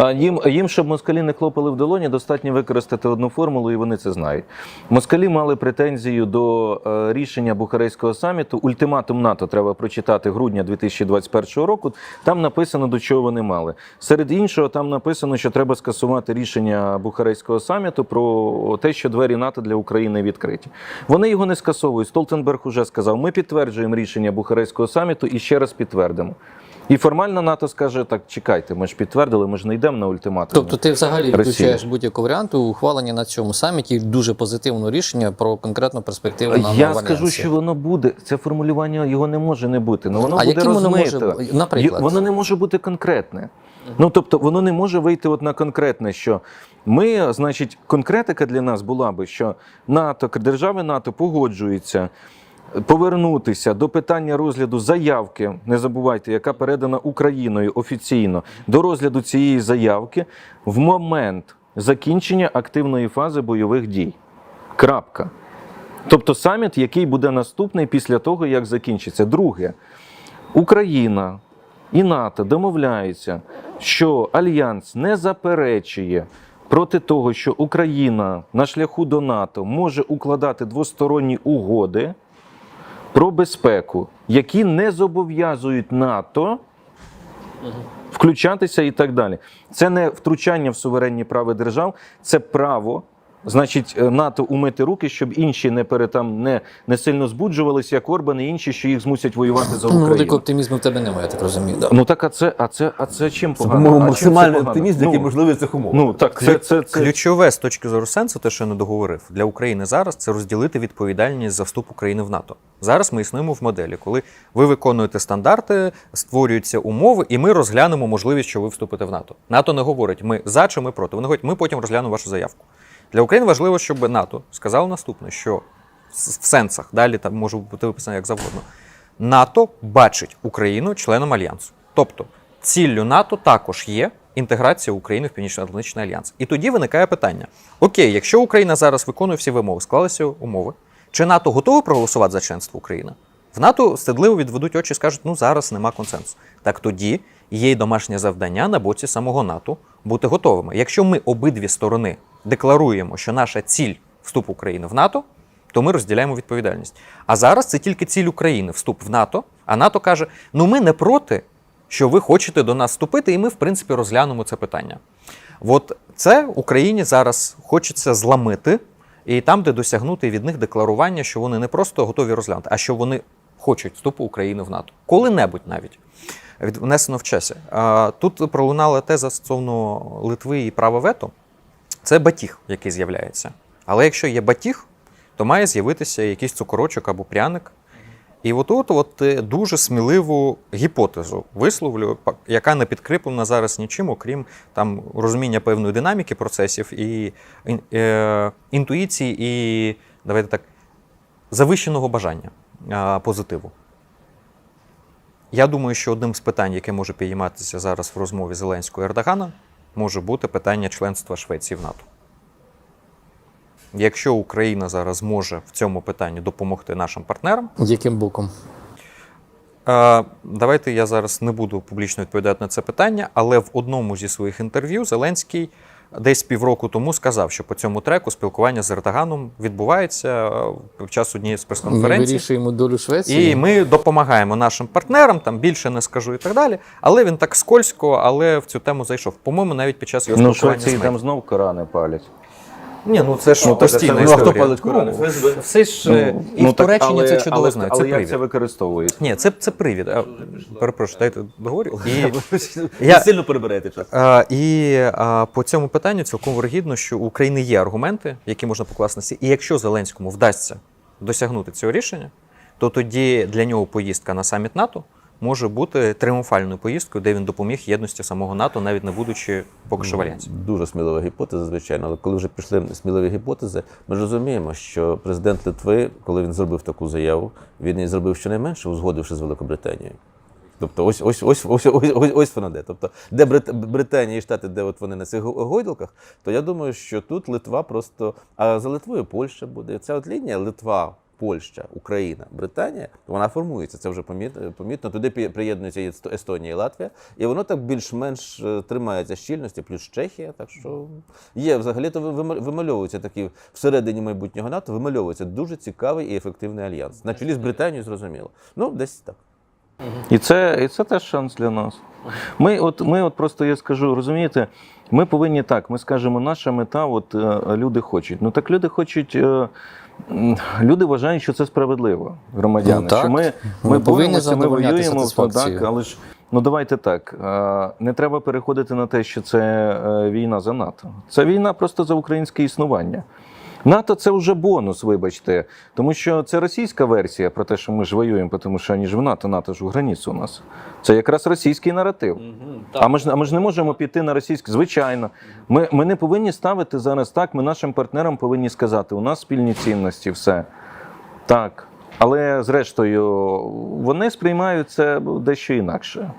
А їм, їм, щоб москалі не хлопали в долоні, достатньо використати одну формулу, і вони це знають. Москалі мали претензію до е, рішення Бухарестського саміту. Ультиматум НАТО треба прочитати грудня 2021 року. Там написано, до чого вони мали. Серед іншого, там написано, що треба скасувати рішення Бухарестського саміту про те, що двері НАТО для України відкриті. Вони його не скасовують. Столтенберг уже сказав: ми підтверджуємо рішення Бухарестського саміту і ще раз підтвердимо. І формально НАТО скаже: так, чекайте, ми ж підтвердили, ми ж не йдемо на ультиматум. Тобто ти взагалі Росії. відключаєш будь-яку варіанту ухвалення на цьому саміті дуже позитивного рішення про конкретну перспективу на Я скажу, що воно буде. Це формулювання його не може не бути. Ну воно А буде яким воно може наприклад? Воно не може бути конкретне. Ну тобто, воно не може вийти от на конкретне, що ми, значить, конкретика для нас була би, що НАТО, держави НАТО погоджуються повернутися до питання розгляду заявки. Не забувайте, яка передана Україною офіційно до розгляду цієї заявки в момент закінчення активної фази бойових дій. Крапка. Тобто саміт, який буде наступний після того, як закінчиться. Друге, Україна і НАТО домовляються, що Альянс не заперечує проти того, що Україна на шляху до НАТО може укладати двосторонні угоди про безпеку, які не зобов'язують НАТО включатися і так далі. Це не втручання в суверенні права держав, це право. Значить, е, НАТО умити руки, щоб інші не пере, там, не, не сильно збуджувалися, як Орбан і інші, що їх змусять воювати за Ну, великого оптимізму в тебе немає, я так розумію. Да. Ну так, а це, а це, а це чим Це, погано? це максимальний оптимізм, який можливий в цих умовах. Ну так, це, це, це, Ключове з точки зору сенсу, те, що я не договорив, для України зараз це розділити відповідальність за вступ України в НАТО. Зараз ми існуємо в моделі, коли ви виконуєте стандарти, створюються умови, і ми розглянемо можливість, що ви вступите в НАТО. НАТО не говорить, ми за чи ми проти. Вони говорять, ми потім розглянемо вашу заявку. Для України важливо, щоб НАТО сказало наступне, що в сенсах далі там може бути виписано як завгодно. НАТО бачить Україну членом альянсу. Тобто ціллю НАТО також є інтеграція України в Північно-Атлантичний альянс. І тоді виникає питання: окей, якщо Україна зараз виконує всі вимови, склалися умови, чи НАТО готове проголосувати за членство України? В НАТО стидливо відведуть очі і скажуть, ну зараз нема консенсусу. Так тоді є й домашнє завдання на боці самого НАТО бути готовими. Якщо ми обидві сторони декларуємо, що наша ціль вступ України в НАТО, то ми розділяємо відповідальність. А зараз це тільки ціль України вступ в НАТО. А НАТО каже: ну ми не проти, що ви хочете до нас вступити, і ми, в принципі, розглянемо це питання. От це Україні зараз хочеться зламити, і там, де досягнути від них декларування, що вони не просто готові розглянути, а що вони хочуть вступу України в НАТО. Коли-небудь навіть від- внесено в часі. Тут пролунала теза стосовно Литви і права вето. Це батіг, який з'являється. Але якщо є батіг, то має з'явитися якийсь цукорочок або пряник. І отут от е, дуже сміливу гіпотезу висловлю, яка не підкріплена зараз нічим, окрім там розуміння певної динаміки процесів і е, інтуїції, і давайте так, завищеного бажання позитиву. Я думаю, що одним з питань, яке може підійматися зараз в розмові Зеленського і Ердогана, може бути питання членства Швеції в НАТО. Якщо Україна зараз може в цьому питанні допомогти нашим партнерам, Яким боком? Е, Давайте я зараз не буду публічно відповідати на це питання, але в одному зі своїх інтерв'ю Зеленський десь півроку тому сказав, що по цьому треку спілкування з Ертаганом відбувається е, під час однієї з прес-конференцій. вирішуємо долю Швеції. І ми допомагаємо нашим партнерам, там більше не скажу і так далі. Але він так скользько, але в цю тему зайшов. По-моєму, навіть під час його ну, спілкування Швеції з там знов Корани палять. Ні, ну це ж Ну, постійна це- Ну, а хто історія. палить Корани? Ну, Все ж е, і в так, Туреччині але- це чудово але, знають. Але Це як це використовують? Ні, це, це привід. А, Перепрошую, дайте договорю. І, Я- сильно переберете час. а, і а, по цьому питанню цілком вирогідно, що у України є аргументи, які можна покласти. І якщо Зеленському вдасться досягнути цього рішення, то тоді для нього поїздка на саміт НАТО може бути тріумфальною поїздкою, де він допоміг єдності самого НАТО, навіть не будучи поки що в альянсі. Дуже смілива гіпотеза, звичайно. Але коли вже пішли сміливі гіпотези, ми ж розуміємо, що президент Литви, коли він зробив таку заяву, він її зробив щонайменше, узгодивши з Великобританією. Тобто ось ось ось ось ось ось, ось воно де. Тобто, де Брит... Британія і Штати, де от вони на цих го- гойдалках, то я думаю, що тут Литва просто. А за Литвою Польща буде. Ця от лінія Литва, Польща, Україна, Британія, вона формується. Це вже помітно. Туди приєднуються Естонія і Латвія, і воно так більш-менш е, тримається щільності, плюс Чехія. Так що є взагалі то вима- вимальовується такі всередині майбутнього НАТО, вимальовується дуже цікавий і ефективний альянс. На чолі з Британією, зрозуміло. Ну, десь так. І це, і це теж шанс для нас. Ми от, ми от просто я скажу, розумієте, ми повинні так, ми скажемо, наша мета, от е, люди хочуть. Ну так люди хочуть. Люди вважають, що це справедливо, громадяни. Ну, так. що ми, Ми ми, повинні боремося, ми воюємо, так, але ж ну давайте так. е, Не треба переходити на те, що це е, війна за НАТО. Це війна просто за українське існування. НАТО це вже бонус, вибачте, тому що це російська версія про те, що ми ж воюємо, тому що аніж в НАТО, НАТО ж у границю у нас. Це якраз російський наратив. А ми ж а ми ж не можемо піти на російське. Звичайно, ми, ми не повинні ставити зараз так. Ми нашим партнерам повинні сказати, у нас спільні цінності, все так. Але зрештою, вони сприймають це дещо інакше.